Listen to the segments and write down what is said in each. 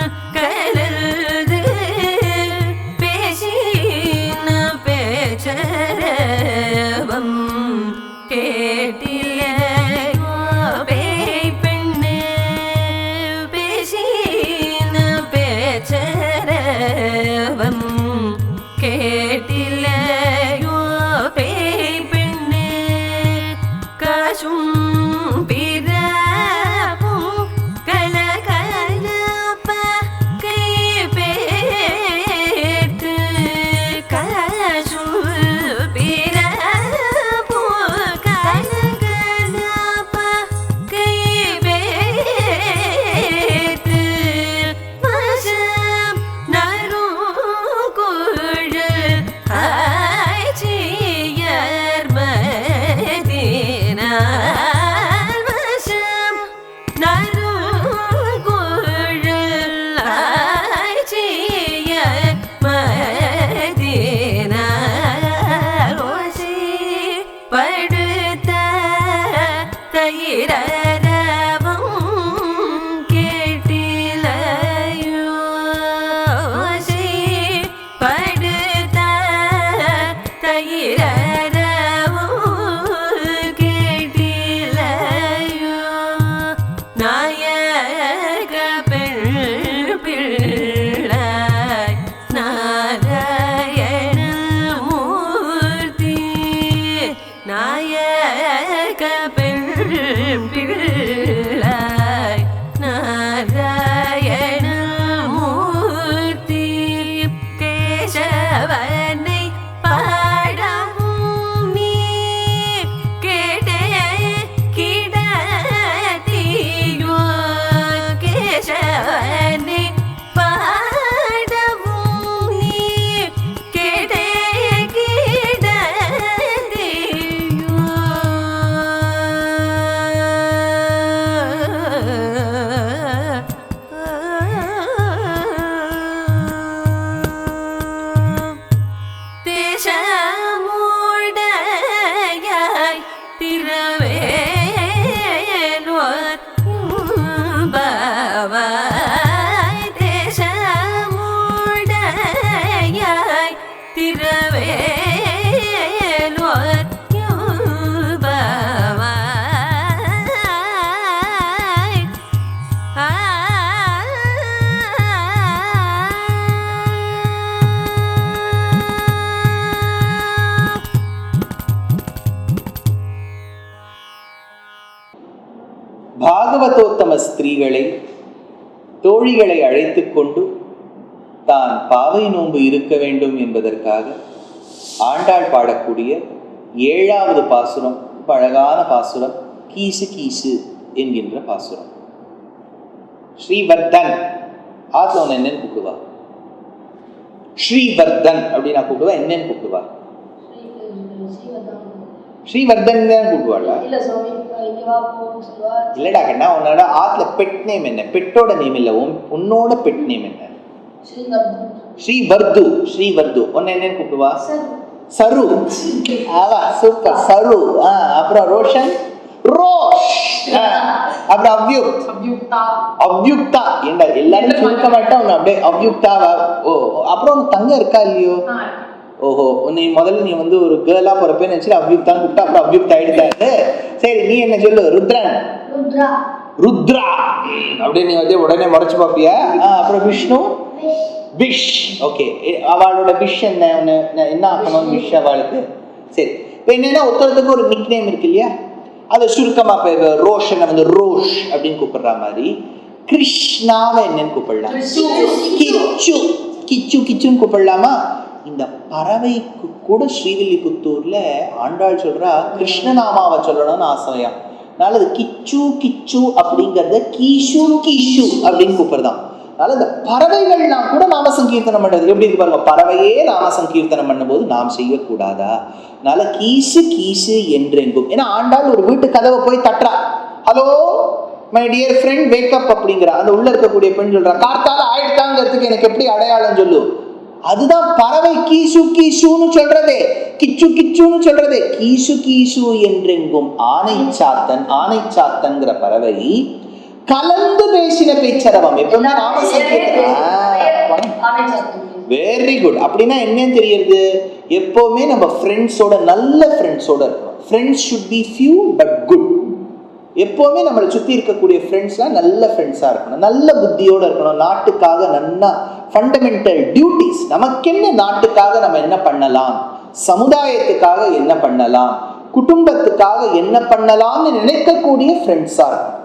சாத்தன் பெண் ஸ்திரீகளை தோழிகளை அழைத்துக் கொண்டு தான் பாவை நோன்பு இருக்க வேண்டும் என்பதற்காக ஆண்டாள் பாடக்கூடிய ஏழாவது பாசுரம் அழகான பாசுரம் கீசு கீசு என்கின்ற பாசுரம். ஸ்ரீவர்தன். ஒன்று என்னன்னு கூப்பிடுவா? ஸ்ரீவர்தன் அப்படின்னு கூப்பிடுவா என்னன்னு கூப்பிடுவா? ஸ்ரீவர்தன் தான் கூப்பிடுவாளா? இல்லடா கண்ணா உன்னோட ஆத்துல பெட் நேம் என்ன? பெட்டோட நேம் இல்ல உன் உன்னோட பெட் நேம் என்ன? ஸ்ரீ வர்து ஸ்ரீ வர்து உன்னை என்னன்னு கூப்பிடுவா? சார். ஆவா சூப்பர் சரு. அப்புறம் ரோஷன்? ரோஷ். அப்புறம் அவ்யுக் அபியுக்தா அவ்யுக்தா. ஏண்டா எல்லாரும் சுருக்க மாட்டோம் உன்னை அப்படியே அவ்யுக்தாவா? ஓ அப்புறம் உன் தங்க இருக்கா இல்லையோ? ஓஹோ நீ முதல்ல நீ வந்து ஒரு கேர்லா போறப்ப நினைச்சு அவ்யுக்தான் கூப்பிட்டா அப்புறம் அவ்யுக்தா ஆயிடுத்தாரு சரி நீ என்ன சொல்லு? ருத்ரன்? ருத்ரா. ருத்ரா. அப்படியே நீ வந்து உடனே முறைச்சு பார்ப்பியா அப்புறம் விஷ்ணு? விஷ். ஓகே. அவளோட விஷ் என்ன? என்ன ஆக்கணும்? விஷ் அவளுக்கு. சரி. இப்போ என்னன்னா ஒருத்தருக்கு ஒரு நிக் நேம் இருக்கு இல்லையா? அதை சுருக்கமா இப்போ ரோஷனை வந்து ரோஷ் அப்படின்னு கூப்பிடுற மாதிரி. கிருஷ்ணாவை என்னன்னு கூப்பிடலாம். கிச்சு. கிச்சு கிச்சுன்னு கூப்பிடலாமா? இந்த பறவைக்கு கூட ஸ்ரீவில்லிபுத்தூர்ல ஆண்டாள் சொல்றா கிருஷ்ணநாமாவை சொல்லணும்னு ஆசையா? அதனால அது கிச்சு கிச்சு அப்படிங்கறத கீஷு கீஷு அப்படின்னு கூப்பிடுதான் அதனால இந்த பறவைகள்லாம் கூட நாம சங்கீர்த்தனம் பண்ணுறது எப்படி இருக்கு பாருங்க பறவையே நாம சங்கீர்த்தனம் பண்ணும்போது நாம் செய்யக்கூடாதா? அதனால கீசு கீசு என்றெங்கும். ஏன்னா ஆண்டாள் ஒரு வீட்டு கதவை போய் தட்டுறா. Hello my dear friend wake up அப்படிங்கிற. அந்த உள்ள இருக்கக்கூடிய பெண் சொல்றா கார்த்தால ஆயிட்டாங்கிறதுக்கு எனக்கு எப்படி அடையாளம் சொல்லு? அதுதான் பறவை கீசு கீசுன்னு சொல்றதே. கிச்சு கிச்சுன்னு சொல்றதே. கீசு கீசு என்றெங்கும் ஆனை சாத்தன் ஆனை சாத்தன்கிற பறவை கலந்து பேசின பேச்சரவம். எப்பவுமே நாம வெரி குட் அப்படின்னா என்னன்னு தெரியுது எப்பவுமே நம்ம ஃப்ரெண்ட்ஸோட நல்ல ஃப்ரெண்ட்ஸோட இருக்கணும். Friends should be few but good எப்போவுமே நம்மளை சுற்றி இருக்கக்கூடிய ஃப்ரெண்ட்ஸ்லாம் நல்ல ஃப்ரெண்ட்ஸாக இருக்கணும். நல்ல புத்தியோடு இருக்கணும். நாட்டுக்காக நன்னா ஃபண்டமெண்டல் டியூட்டிஸ் நமக்கென்ன நாட்டுக்காக நம்ம என்ன பண்ணலாம்? சமுதாயத்துக்காக என்ன பண்ணலாம்? குடும்பத்துக்காக என்ன பண்ணலாம்னு நினைக்கக்கூடிய ஃப்ரெண்ட்ஸாக இருக்கணும்.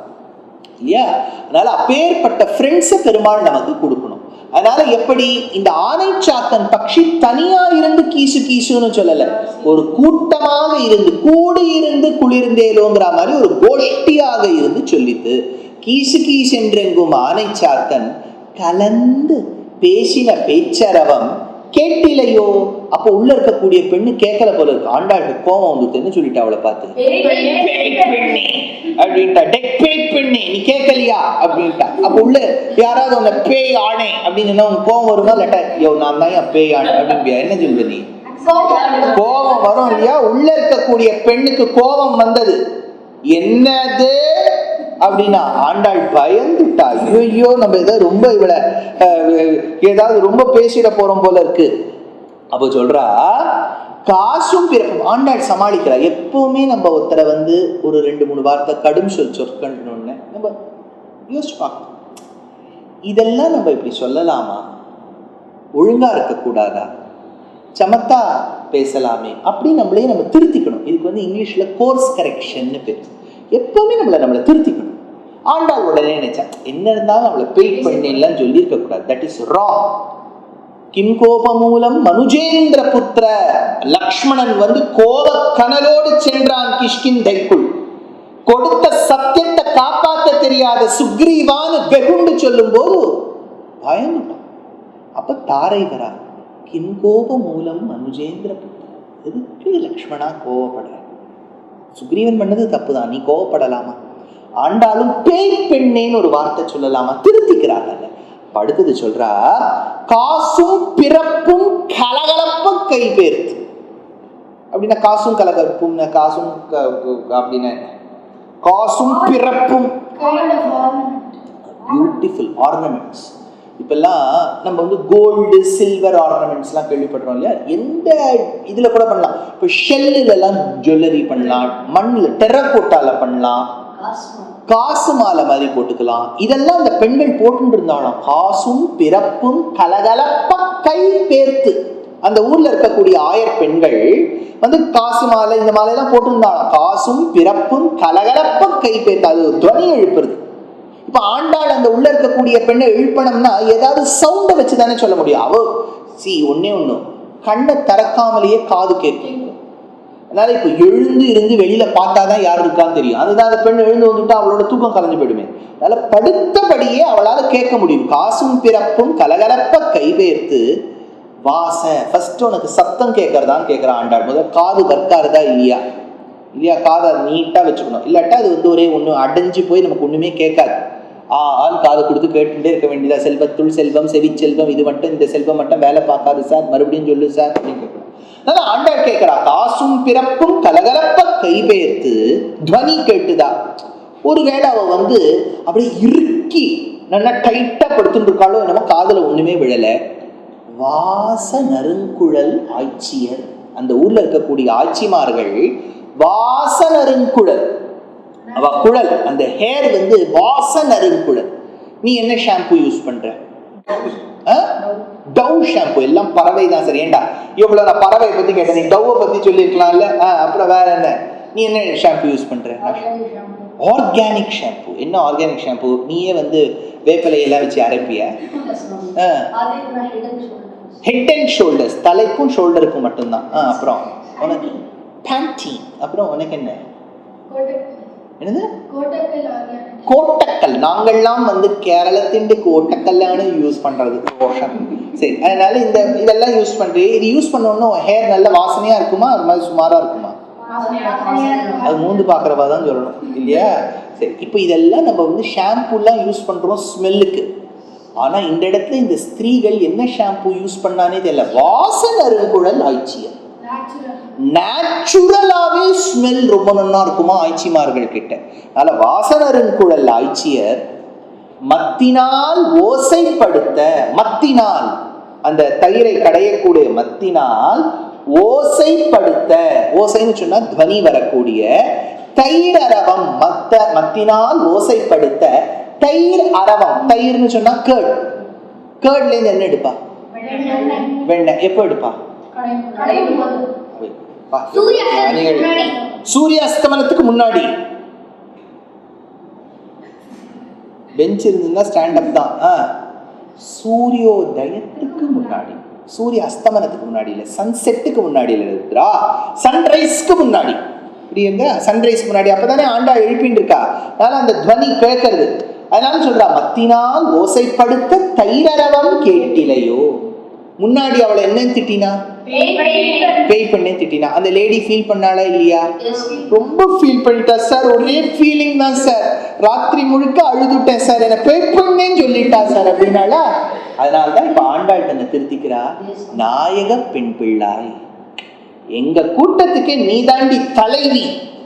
இல்லையா? அதனால் அப்பேற்பட்ட ஃப்ரெண்ட்ஸை பெருமாள் நமக்கு கொடுக்கணும். அதனால எப்படி இந்த ஆனை சாத்தன் பட்சி தனியா இருந்து கீசு கீசுன்னு சொல்லல. ஒரு கூட்டமாக இருந்து கூடி இருந்து குளிர்ந்தேலோங்கிற மாதிரி ஒரு கோஷ்டியாக இருந்து சொல்லித்து கீசு கீசென்றெங்கும் ஆனை சாத்தன் கலந்து பேசின பேச்சரவம் கேட்டிலையோ? அப்போ உள்ள இருக்கக்கூடிய பெண்ணு கேட்கல போல இருக்கு. ஆண்டாளுக்கு கோவம் வந்துட்டுன்னு சொல்லிட்டு அவளை பார்த்து? அப்படின்ட்டா. டெக் பேய் பெண்ணே. நீ கேட்கலையா? அப்படின்ட்டா. அப்ப உள்ள யாராவது உன்னை பேய் ஆணை அப்படின்னு சொன்னா உனக்கு கோவம் வருமா? இல்லாட்டா யோ நான் தான் என் பேய் ஆணை. அப்படின்பியா என்ன சொல்ற நீ? கோபம் வரும் இல்லையா? உள்ள இருக்கக்கூடிய பெண்ணுக்கு கோபம் வந்தது. என்னது? அப்படின்னா ஆண்டாள் பயந்துட்டா ஐயோ நம்ம இதை ரொம்ப இவளை ஏதாவது ரொம்ப பேசிட போறோம் போல இருக்கு. அப்போ சொல்றா காசும் பிறக்கும் ஆண்டாள் சமாளிக்கிறா. எப்பவுமே நம்ம ஒருத்தரை வந்து ஒரு ரெண்டு மூணு வார்த்தை கடும் சொல் சொற்கணும்னு நம்ம யோசிச்சு பார்க்கணும். இதெல்லாம் நம்ம இப்படி சொல்லலாமா? ஒழுங்கா இருக்கக்கூடாதா? சமத்தா பேசலாமே அப்படி நம்மளே நம்ம திருத்திக்கணும். இதுக்கு வந்து இங்கிலீஷ்ல கோர்ஸ் கரெக்ஷன்னு பேர். எப்பவுமே நம்மளை நம்மளை திருத்திக்கணும். ஆண்டாள் உடனே நினைச்சா என்ன இருந்தாலும் நம்மளை பெயிட் பண்ணிலாம் சொல்லியிருக்க கூடாது. தட் இஸ் ராங் கிம் கோபமூலம் மனுஜேந்திர புத்திர லக்ஷ்மணன் வந்து கோப கனலோடு சென்றான் கிஷ்கிந்தைக்குள் கொடுத்த சத்தியத்தை காப்பாற்ற தெரியாத சுக்ரீவான்னு வெகுண்டு சொல்லும் போது பயந்துட்டான். அப்ப தாரை வரா கிம் கோப மூலம் மனுஜேந்திர புத்திர. எதுக்கு லக்ஷ்மணா கோவப்படுற? சுக்ரீவன் பண்ணது தப்புதான். நீ கோவப்படலாமா? ஆண்டாலும் பேய் பெண்ணேன்னு ஒரு வார்த்தை சொல்லலாமா? திருத்திக்கிறாங்கல்ல. அடுத்தது சொல்றா காசும் பிறப்பும் கலகலப்ப கைபேர்த்து. அப்படின்னா காசும் கலகலப்பும் காசும் க- க- அப்படின்னா? காசும் பிறப்பும் பியூட்டிஃபுல் ஆர்னமெண்ட்ஸ் இப்பெல்லாம் நம்ம வந்து கோல்டு சில்வர் ஆர்னமெண்ட்ஸ்லாம் கேள்விப்படுறோம் இல்லையா? எந்த இதில் கூட பண்ணலாம். இப்போ ஷெல்லுலலாம் ஜுவல்லரி பண்ணலாம். மண்ணில் டெரக்கோட்டால பண்ணலாம். காசு மாலை மாதிரி போட்டுக்கலாம். இதெல்லாம் அந்த பெண்கள் போட்டுட்டு இருந்தாலும் காசும் பிறப்பும் கலகலப்ப கை பேர்த்து அந்த ஊர்ல இருக்கக்கூடிய ஆயர் பெண்கள் வந்து காசு மாலை இந்த மாலையெல்லாம் போட்டிருந்தாலும் காசும் பிறப்பும் கலகலப்ப கை பேர்த்து அது ஒரு துவனி எழுப்புறது. இப்ப ஆண்டாள் அந்த உள்ள இருக்கக்கூடிய பெண்ணை இழுப்பணம்னா ஏதாவது சவுண்டை வச்சு தானே சொல்ல முடியும். அவ சி ஒன்னே ஒண்ணு. கண்ணை திறக்காமலேயே காது கேட்கும். அதனால இப்போ எழுந்து இருந்து வெளியில பார்த்தாதான் யார் இருக்கான்னு தெரியும். அதுதான் அந்த பெண் எழுந்து வந்துட்டா அவளோட தூக்கம் கலைஞ்சு போயிடுமே. அதனால படுத்தபடியே அவளால கேட்க முடியும். காசும் பிறப்பும் கலகலப்ப கைவேர்த்து வாச ஃபர்ஸ்ட் உனக்கு சத்தம் கேட்கறதான்னு கேட்கிறான் ஆண்டாள். முதல்ல காது கற்காருதா இல்லையா? இல்லையா காதை நீட்டாக வச்சுக்கணும். இல்லாட்டா அது வந்து ஒரே ஒன்று அடைஞ்சு போய் நமக்கு ஒன்றுமே கேட்காது. ஆ ஆள் காது கொடுத்து கேட்டுட்டே இருக்க வேண்டியதா? செல்வத்துள் செல்வம் செவிச்செல்வம் இது மட்டும் இந்த செல்வம் மட்டும் வேலை பார்க்காது சார் மறுபடியும் சொல்லு சார் அப்படின்னு கேட்கணும். அதான் ஆண்டாள் கேட்கிறா காசும் பிறப்பும் கலகலப்ப கைபெயர்த்து துவனி கேட்டுதா? ஒருவேளை அவ வந்து அப்படியே இறுக்கி நல்லா டைட்டா படுத்துட்டு இருக்காளோ என்னமோ காதில் ஒண்ணுமே விழல. வாச நறுங்குழல் ஆட்சியர். அந்த ஊர்ல இருக்கக்கூடிய ஆட்சிமார்கள் வாச நறுங்குழல் அவ குழல் அந்த ஹேர் வந்து வாச நறுங்குழல் நீ என்ன ஷாம்பு யூஸ் பண்ற? டவ். ஷாம்பு எல்லாம் பறவை தான் சரி. ஏண்டா? இவ்வளவு நான் பறவை பத்தி கேட்டேன். நீ டவ்வை பத்தி சொல்லியிருக்கலாம்ல. அப்புறம் வேற என்ன? நீ என்ன ஷாம்பு யூஸ் பண்ற? ஆர்கானிக் ஷாம்பு என்ன ஆர்கானிக் ஷாம்பு நீயே வந்து வேப்பிலையெல்லாம் வச்சு அரைப்பிய. ஹெட் அண்ட் ஷோல்டர்ஸ் தலைக்கும் ஷோல்டருக்கும் மட்டும்தான். ஆ அப்புறம். உனக்கு? பேண்டி அப்புறம் உனக்கு என்ன? என்னது? கோட்டக்கல் நாங்கள்லாம் வந்து கேரளத்தின் கோட்டக்கல்லான யூஸ் பண்றது. ரோஷன் சரி அதனால இந்த இதெல்லாம் யூஸ் பண்றீங்க இது யூஸ் பண்ணோன்னா ஹேர் நல்ல வாசனையா இருக்குமா? ஒரு மாதிரி சுமாரா இருக்குமா? அது மூந்து பார்க்குறவா தான் சொல்லணும். இல்லையா? சரி இப்போ இதெல்லாம் நம்ம வந்து ஷாம்புலாம் யூஸ் பண்ணுறோம் ஸ்மெல்லுக்கு ஆனால் இந்த இடத்துல இந்த ஸ்திரீகள் என்ன ஷாம்பு யூஸ் பண்ணானே தெரியல. வாசன் அருங்குழல் ஆய்ச்சியர் நேச்சுரலாகவே ஸ்மெல் ரொம்ப நல்லா இருக்குமா ஆய்ச்சிமார்கள் கிட்ட அதனால் வாசனருங்குழல் ஆய்ச்சியர் மத்தினால் ஓசைப்படுத்த மத்தினால் அந்த தயிரை கடையக்கூடிய மத்தினால் ஓசைப்படுத்த ஓசைன்னு சொன்னா துவனி வரக்கூடிய தயிர் அரவம் மத்த மத்தினால் ஓசைப்படுத்த தயிர் அரவம் தயிர்னு சொன்னா கேர்ட் கேர்ட்ல இருந்து என்ன எடுப்பா? வெண்ணெய். எப்போ எடுப்பா. சூரிய அஸ்தமனத்துக்கு முன்னாடி. பெஞ்ச் இருந்ததுன்னா ஸ்டாண்ட் அப் தான். சூரியோதயத்துக்கு முன்னாடி. சூரிய அஸ்தமனத்துக்கு முன்னாடி இல்லை சன்செட்டுக்கு முன்னாடி இருக்கிறா? சன்ரைஸ்க்கு முன்னாடி. புரியுங்க சன்ரைஸ் முன்னாடி. அப்பதானே ஆண்டா எழுப்பின்னு இருக்கா? அதனால அந்த துவனி கேட்கறது அதனால சொல்றா மத்தினால் ஓசைப்படுத்த தைரரவம் கேட்டிலையோ? முன்னாடி அவளை என்ன திட்டினா? பேய் பண்ணே திட்டினா. அந்த லேடி ஃபீல் பண்ணாளா இல்லையா? ரொம்ப ஃபீல் பண்ணிட்டா. சார் ஒரே ஃபீலிங் தான் சார் ராத்திரி முழுக்க அழுதுட்டேன் சார் என்ன பே பண்ணேன்னு சொல்லிட்டா சார் அப்படின்னால அதனால தான் இப்போ ஆண்டாள் தன்னை திருத்திக்கிறா. நாயக பெண் பிள்ளாய். எங்க கூட்டத்துக்கு நீ தாண்டி தலைவி.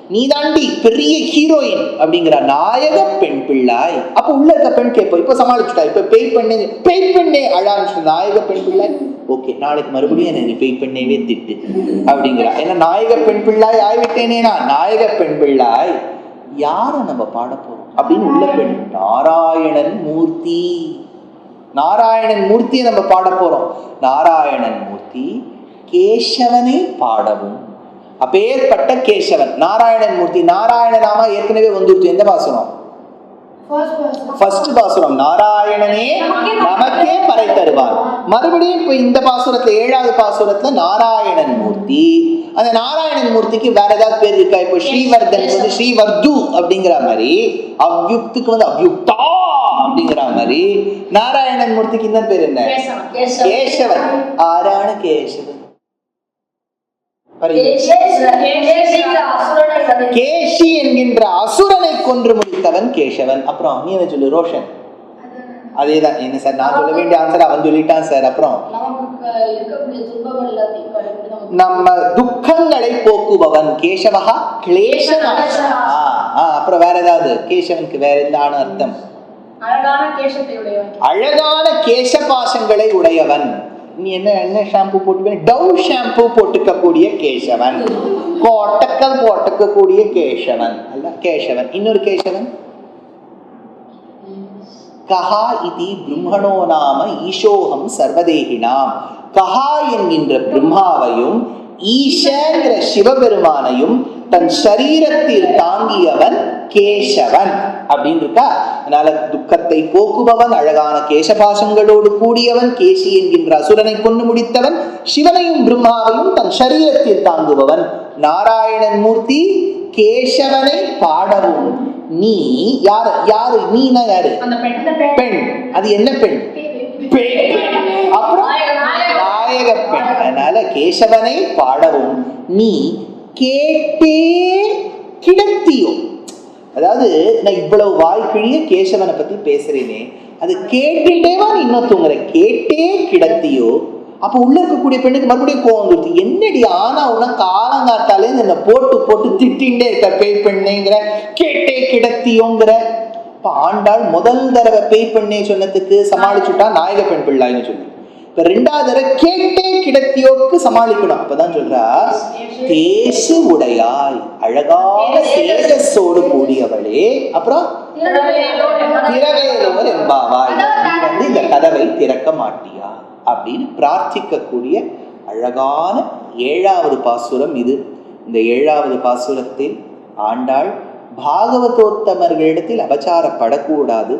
நீ தாண்டி பெரிய ஹீரோயின் அப்படிங்கிற நாயக பெண் பிள்ளாய். அப்ப உள்ள இருக்க பெண் கேட்போம் இப்போ சமாளிச்சுட்டா இப்ப பேய் பண்ணே பேய் பண்ணே அழான்னு நாயக பெண் பிள்ளாய் ஓகே நாளைக்கு மறுபடியும் என்ன நீ பேய் பண்ணேவே திட்டு அப்படிங்கிறா. ஏன்னா நாயக பெண் பிள்ளாய் ஆகிவிட்டேனேனா நாயக பெண் பிள்ளாய் யாரை நம்ம பாட போறோம்? அப்படின்னு உள்ள பெண் நாராயணன் மூர்த்தி. நாராயணன் மூர்த்தியை நம்ம பாட போறோம். நாராயணன் மூர்த்தி கேசவனை பாடவும் அப்பேற்பட்ட கேசவன். நாராயணன் மூர்த்தி. நாராயண நாமா ஏற்கனவே வந்துருச்சு. எந்த பாசுரம்? ஃபர்ஸ்ட் பாசுரம். நாராயணனே நமக்கே பறை தருவார். மறுபடியும் இப்ப இந்த பாசுரத்துல ஏழாவது பாசுரத்துல நாராயணன் மூர்த்தி. அந்த நாராயணன் மூர்த்திக்கு வேற ஏதாவது பேர் இருக்கா? இப்போ ஸ்ரீவர்தன் வந்து ஸ்ரீவர்து அப்படிங்கிற மாதிரி அவ்யுக்துக்கு வந்து அவ்யுக்தா அப்படிங்கிற மாதிரி நாராயணன் மூர்த்திக்கு இந்த பேர் என்ன? கேசவன். ஆரான கேசவன். கேஷி என்கின்ற அசுரனை கொன்று முடித்தவன் கேசவன். அப்புறம் நீ என்ன சொல்லு ரோஷன்? அதேதான். என்ன சார் நான் சொல்ல வேண்டிய ஆன்சர் அவன் சொல்லிட்டான் சார். அப்புறம்? நம்ம துக்கங்களை போக்குபவன் ஆ, ஆ, அப்புறம் வேற ஏதாவது? கேசவனுக்கு வேற எந்த அர்த்தம்? அழகான அழகான கேசபாசங்களை உடையவன். நீ என்ன என்ன ஷாம்பு போட்டுக்க? டவ் ஷாம்பு போட்டுக்கக்கூடிய கேசவன். கோட்டக்கல் போட்டுக்கக்கூடிய கேசவன். அல்ல கேசவன். இன்னொரு கேசவன்? கஹா இதி பிரம்மணோ நாம ஈசோகம் சர்வதேகினாம். கஹா என்கின்ற பிரம்மாவையும் ஈசங்கிற சிவபெருமானையும் தன் சரீரத்தில் தாங்கியவன் கேசவன் அப்படின்னு இருக்கா அதனால துக்கத்தை போக்குபவன் அழகான கேசபாசங்களோடு கூடியவன் கேசி என்கின்ற அசுரனை கொண்டு முடித்தவன் சிவனையும் பிரம்மாவையும் தன் சரீரத்தில் தாங்குபவன். நாராயணன் மூர்த்தி கேசவனை பாடவும். நீ யார்? யாரு? நீனா யாரு? பெண் அது என்ன பெண்? பெண். அப்புறம் நாயக பெண். அதனால கேசவனை பாடவும். நீ கேட்டே கிடத்தியோ? அதாவது நான் இவ்வளவு வாய்க்கிழிய கேசவனை பத்தி பேசுறேனே அது கேட்டுட்டேவா நீ இன்னும் தூங்குற. கேட்டே கிடத்தியோ அப்போ உள்ள இருக்கக்கூடிய பெண்ணுக்கு மறுபடியும் கோவம் வந்துருது. என்னடி ஆனா உன காலங்காத்தாலே என்ன போட்டு போட்டு திட்டின்ண்டே இருக்க பேய் பெண்ணேங்கிற? கேட்டே கிடத்தியோங்கிற? இப்ப ஆண்டாள் முதல் தடவை பேய் பெண்ணே சொன்னதுக்கு சமாளிச்சுட்டா நாயக பெண் பிள்ளைன்னு சொல்லி. இப்ப ரெண்டாவது தடவை கேட்டே கிடத்தியோ சமாளிக்கணும். அப்பதான் சொல்றா தேசு உடையாய் அழகான தேஜஸோடு கூடியவளே. அப்புறம் திறவேலோர் என்பாவாய் நீ வந்து இந்த கதவை திறக்க மாட்டியா? அப்படின்னு பிரார்த்திக்கக்கூடிய அழகான ஏழாவது பாசுரம் இது. இந்த ஏழாவது பாசுரத்தில் ஆண்டாள் பாகவதோத்தமர்களிடத்தில் அபச்சாரப்படக்கூடாது.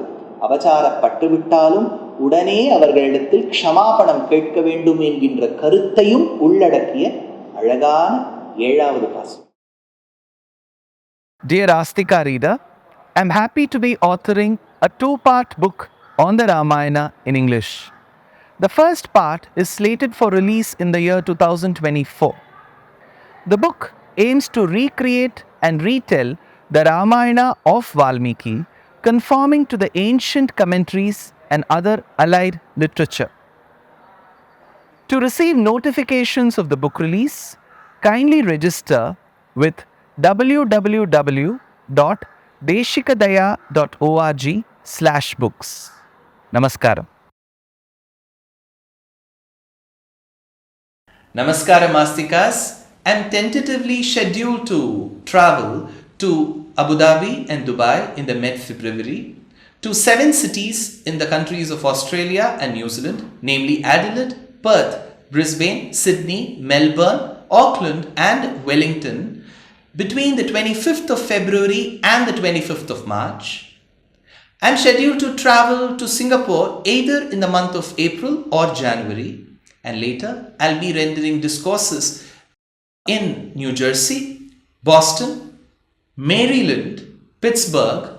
அபச்சாரப்பட்டு விட்டாலும் உடனே அவர்களிடத்தில் க்ஷமாபணம் கேட்க வேண்டும் என்கின்ற கருத்தையும் உள்ளடக்கிய அழகான ஏழாவது பாசுரம் Dear Astika reader, I'm happy to be authoring a two part book on the Ramayana in English. The first part is slated for release in the year 2024. The book aims to recreate and retell the Ramayana of Valmiki, conforming to the ancient commentaries and other allied literature. To receive notifications of the book release, kindly register with www.deshikadaya.org slash books. Namaskaram. Namaskaram Mastikas. I'm tentatively scheduled to travel to Abu Dhabi and Dubai in the mid February, to seven cities in the countries of Australia and New Zealand, namely Adelaide, Perth, Brisbane, Sydney, Melbourne, Auckland, and Wellington, between the 25th of February and the 25th of March. I'm scheduled to travel to Singapore either in the month of April or January, and later I'll be rendering discourses in New Jersey, Boston, Maryland, Pittsburgh,